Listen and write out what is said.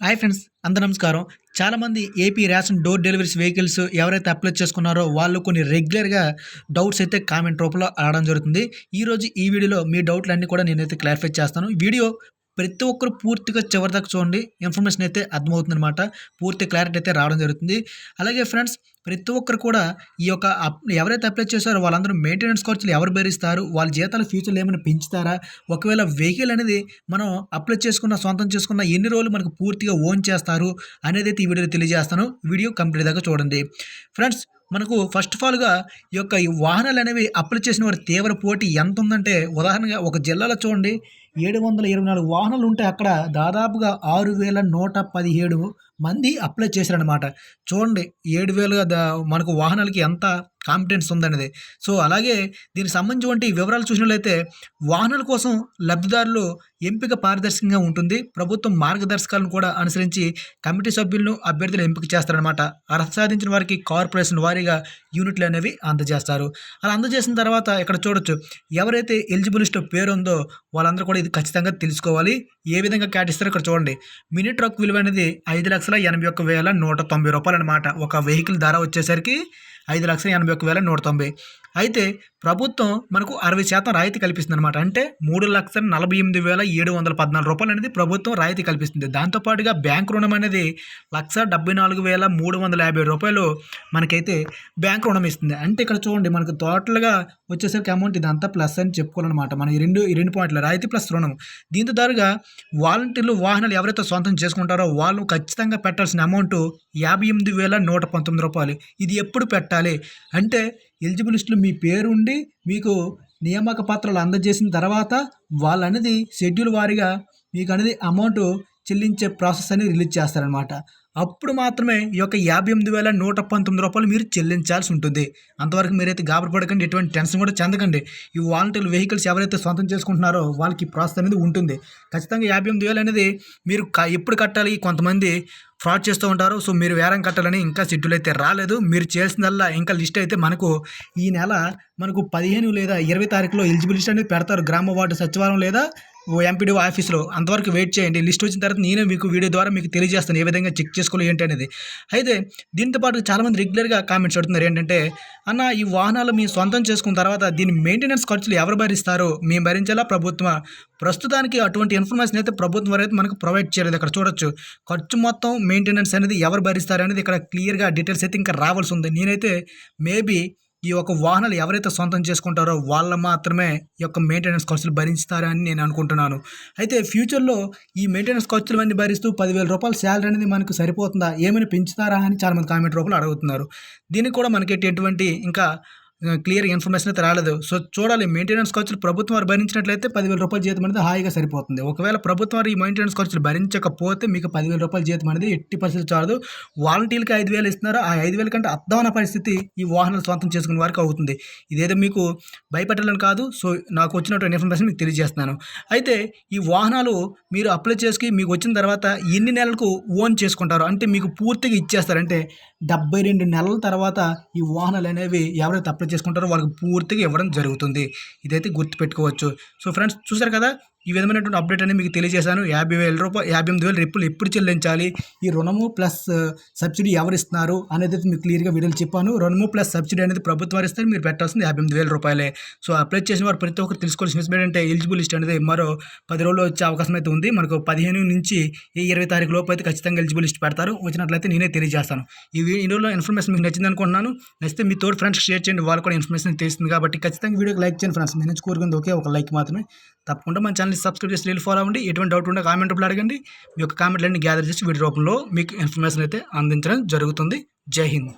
Hi friends అందరు నమస్కారం. చాలామంది AP ration door deliveries vehicles ఎవరైతే అప్లై చేసుకున్నారో వాళ్ళు కొన్ని రెగ్యులర్గా డౌట్స్ అయితే కామెంట్ రూపంలో అడగడం జరుగుతుంది. ఈరోజు ఈ వీడియోలో మీ డౌట్లన్నీ కూడా నేనైతే క్లారిఫై చేస్తాను. వీడియో ప్రతి ఒక్కరు పూర్తిగా చివరి దాకా చూడండి. ఇన్ఫర్మేషన్ అయితే అర్థమవుతుంది అనమాట పూర్తి క్లారిటీ అయితే రావడం జరుగుతుంది. అలాగే ఫ్రెండ్స్ ప్రతి ఒక్కరు కూడా ఈ యొక్క అప్ ఎవరైతే అప్లై చేశారో వాళ్ళందరూ మెయింటెనెన్స్ ఖర్చులు ఎవరు భరిస్తారు వాళ్ళ జీతాలు ఫ్యూచర్లో ఏమైనా పెంచుతారా? ఒకవేళ వెహికల్ అనేది మనం అప్లై చేసుకున్న సొంతం చేసుకున్న ఎన్ని రోజులు మనకు పూర్తిగా ఓన్ చేస్తారు అనేది అయితే ఈ వీడియోలో తెలియజేస్తాను. వీడియో కంప్లీట్ దాకా చూడండి. ఫ్రెండ్స్ మనకు ఫస్ట్ ఆఫ్ ఆల్గా ఈ యొక్క వాహనాలు అనేవి అప్లై చేసిన వారి తీవ్ర పోటీ ఎంత ఉందంటే ఉదాహరణగా ఒక జిల్లాలో చూడండి. ఏడు వందల ఇరవై నాలుగు వాహనాలు ఉంటే అక్కడ దాదాపుగా ఆరు వేల నూట పదిహేడు మంది అప్లై చేశారనమాట చూడండి ఏడు వేలుగా దా మనకు వాహనాలకి ఎంత కాంపిటెన్స్ ఉందనేది. సో అలాగే దీనికి సంబంధించి వివరాలు చూసినట్లయితే వాహనాల కోసం లబ్ధిదారులు ఎంపిక పారదర్శకంగా ఉంటుంది. ప్రభుత్వం మార్గదర్శకాలను కూడా అనుసరించి కమిటీ సభ్యులను అభ్యర్థులు ఎంపిక చేస్తారనమాట అర్హత సాధించిన వారికి కార్పొరేషన్ వారీగా యూనిట్లు అనేవి అందజేస్తారు. అలా అందజేసిన తర్వాత ఇక్కడ చూడొచ్చు ఎవరైతే ఎలిజిబిలిస్ట్ పేరు ఉందో వాళ్ళందరూ కూడా ఇది ఖచ్చితంగా తెలుసుకోవాలి. ఏ విధంగా కేటాయిస్తారో ఇక్కడ చూడండి. మినీ ట్రక్ విలువ అనేది ఐదు లక్షల ఎనభై ఒక్క వేల నూట తొంభై రూపాయలు అనమాట ఒక వెహికల్ ధర వచ్చేసరికి ఐదు లక్షల ఎనభై ఒక వేల నూట తొంభై. అయితే ప్రభుత్వం మనకు అరవై శాతం రాయితీ కల్పిస్తుంది అనమాట అంటే మూడు లక్షల నలభై ఎనిమిది వేల ఏడు వందల పద్నాలుగు రూపాయలు అనేది ప్రభుత్వం రాయితీ కల్పిస్తుంది. దాంతోపాటుగా బ్యాంక్ రుణం అనేది లక్ష డెబ్బై నాలుగు వేల మూడు వందల యాభై రూపాయలు మనకైతే బ్యాంక్ రుణం ఇస్తుంది. అంటే ఇక్కడ చూడండి మనకు టోటల్గా వచ్చేసరికి అమౌంట్ ఇదంతా ప్లస్ అని చెప్పుకోవాలన్నమాట. మన ఈ రెండు ఈ రెండు పాయింట్లు రాయితీ ప్లస్ రుణం. దీంతో దారుగా వాలంటీర్లు వాహనాలు ఎవరైతే సొంతం చేసుకుంటారో వాళ్ళు ఖచ్చితంగా పెట్టాల్సిన అమౌంట్ యాభై ఎనిమిది వేల నూట పంతొమ్మిది రూపాయలు. ఇది ఎప్పుడు పెట్టాలి? అంటే ఎలిజిబుల్ లిస్టులో మీ పేరు ఉండి మీకు నియామక పత్రాలు అందజేసిన తర్వాత వాళ్ళు అనేది షెడ్యూల్ వారీగా మీకు అనేది అమౌంట్ చెల్లించే ప్రాసెస్ అనేది రిలీజ్ చేస్తారనమాట అప్పుడు మాత్రమే ఈ యొక్క యాభై ఎనిమిది వేల నూట పంతొమ్మిది రూపాయలు మీరు చెల్లించాల్సి ఉంటుంది. అంతవరకు మీరైతే గాబరపడకండి ఎటువంటి టెన్షన్ కూడా చెందకండి. ఈ వాలంటీర్ వెహికల్స్ ఎవరైతే సొంతం చేసుకుంటున్నారో వాళ్ళకి ప్రాసెస్ అనేది ఉంటుంది. ఖచ్చితంగా యాభై ఎనిమిది వేలు అనేది మీరు ఎప్పుడు కట్టాలి? కొంతమంది ఫ్రాడ్ చేస్తూ ఉంటారు. సో మీరు వేరం కట్టాలని ఇంకా షెడ్యూల్ అయితే రాలేదు. మీరు చేయాల్సిందల్లా ఇంకా లిస్ట్ అయితే మనకు ఈ నెల మనకు పదిహేను లేదా ఇరవై తారీఖులో ఎలిజిబిలిటీ అనేది పెడతారు. గ్రామ వార్డు సచివాలయం లేదా ఎంపీడీ ఆఫీస్లో అంతవరకు వెయిట్ చేయండి. లిస్ట్ వచ్చిన తర్వాత నేనే మీకు వీడియో ద్వారా మీకు తెలియజేస్తాను. ఏ విధంగా చెక్ చేసుకోవాలి ఏంటి అనేది. అయితే దీంతో పాటు చాలామంది రెగ్యులర్గా కామెంట్స్ అడుగుతున్నారు ఏంటంటే అన్న ఈ వాహనాలు మీ సొంతం చేసుకున్న తర్వాత దీని మెయింటెనెన్స్ ఖర్చులు ఎవరు భరిస్తారు? మేము భరించాలా ప్రభుత్వం ప్రస్తుతానికి అటువంటి ఇన్ఫర్మేషన్ అయితే ప్రభుత్వం వారు అయితే మనకు ప్రొవైడ్ చేయలేదు. ఇక్కడ చూడొచ్చు. ఖర్చు మొత్తం మెయింటెనెన్స్ అనేది ఎవరు భరిస్తారు అనేది ఇక్కడ క్లియర్గా డీటెయిల్స్ అయితే ఇంకా రావాల్సి ఉంది. నేనైతే మేబీ ఈ యొక్క వాహనాలు ఎవరైతే సొంతం చేసుకుంటారో వాళ్ళ మాత్రమే ఈ యొక్క మెయింటెనెన్స్ ఖర్చులు భరిస్తారని నేను అనుకుంటున్నాను. అయితే ఫ్యూచర్లో ఈ మెయింటెనెన్స్ ఖర్చులు అన్ని భరిస్తూ పదివేల రూపాయల శాలరీ అనేది మనకు సరిపోతుందా? ఏమైనా పెంచుతారా అని చాలామంది కామెంట్ రూపంలో అడుగుతున్నారు. దీనికి కూడా మనకి ఎటువంటి ఇంకా క్లియర్ ఇన్ఫర్మేషన్ అయితే రాలేదు. సో చూడాలి మెయింటెనెన్స్ ఖర్చులు ప్రభుత్వం వారు భరించినట్లయితే పదివేల రూపాయల జీతం అనేది హాయిగా సరిపోతుంది. ఒకవేళ ప్రభుత్వం వారు ఈ మెయింటెనెన్స్ ఖర్చులు భరించకపోతే మీకు పదివేల రూపాయల జీతం అనేది ఎట్టి పరిస్థితి చాలదు. వాలంటీర్కి ఐదు వేలు ఇస్తున్నారు ఆ ఐదు వేల కంటే అర్థమైన పరిస్థితి ఈ వాహనాలు సొంతం చేసుకునే వారికి అవుతుంది. ఇదేదో మీకు భయపెట్టాలని కాదు. సో నాకు వచ్చినటువంటి ఇన్ఫర్మేషన్ మీకు తెలియజేస్తున్నాను. అయితే ఈ వాహనాలు మీరు అప్లై చేసుకుని మీకు వచ్చిన తర్వాత ఎన్ని నెలలకు ఓన్ చేసుకుంటారు? అంటే మీకు పూర్తిగా ఇచ్చేస్తారు. అంటే డెబ్బై రెండు నెలల తర్వాత ఈ వాహనాలు అనేవి ఎవరైతే అప్లై చేసుకుంటారో వాళ్ళకి పూర్తిగా ఇవ్వడం జరుగుతుంది. ఇదైతే గుర్తుపెట్టుకోవచ్చు. సో ఫ్రెండ్స్ చూసారు కదా? ఈ విధమైనటువంటి అప్డేట్ అనేది మీకు తెలియజేశాను. యాభై వేల రూపాయలు యాభై ఎనిమిది వేలు రిప్పులు ఎప్పుడు చెల్లించాలి? ఈ రుణము ప్లస్ సబ్సిడీ ఎవరు ఇస్తున్నారు అనేది మీకు క్లియర్గా వీడియోలు చెప్పాను. రుణము ప్లస్ సబ్సిడీ అనేది ప్రభుత్వం ఇస్తే ఇస్తారు. మీరు పెట్టాల్సింది యాభై ఎనిమిది వేల రూపాయలే. సో అప్లై చేసిన వారు ప్రతి ఒక్కరు తెలుసుకోవాల్సిన విషయం ఏంటంటే ఎలిజిబుల్ లిస్ట్ అనేది మరో పది రోజులు వచ్చే అవకాశం అయితే ఉంది. మనకు పదిహేను నుంచి ఈ ఇరవై తారీఖు లోపు అయితే ఖచ్చితంగా ఎలిజిబుల్ లిస్ట్ పెడతారు. వచ్చినట్లయితే నేనే తెలియజేస్తాను. ఈ వీడియోలో ఇన్ఫర్మేషన్ మీకు నచ్చింది అనుకుంటున్నాను. నచ్చితే మీ తోడు ఫ్రెండ్స్ షేర్ చేయండి. వాళ్ళు కూడా ఇన్ఫర్మేషన్ తెలుస్తుంది కాబట్టి ఖచ్చితంగా వీడియోకి లైక్ చేయండి ఫ్రెండ్స్ నేను కోరుకుంది ఓకే ఒక లైక్ మాత్రమే. తప్పకుండా మన ఛానల్ని సబ్స్క్రైబ్ చేసి రీల్ ఫాలో అవ్వండి. ఎటువంటి డౌట్ ఉంటే కామెంట్ రూపంలో అడగండి. మీ యొక్క కామెంట్లన్నీ గ్యాదర్ చేసి వీడియో రూపంలో మీకు ఇన్ఫర్మేషన్ అయితే అందించడం జరుగుతుంది. జై హింద్.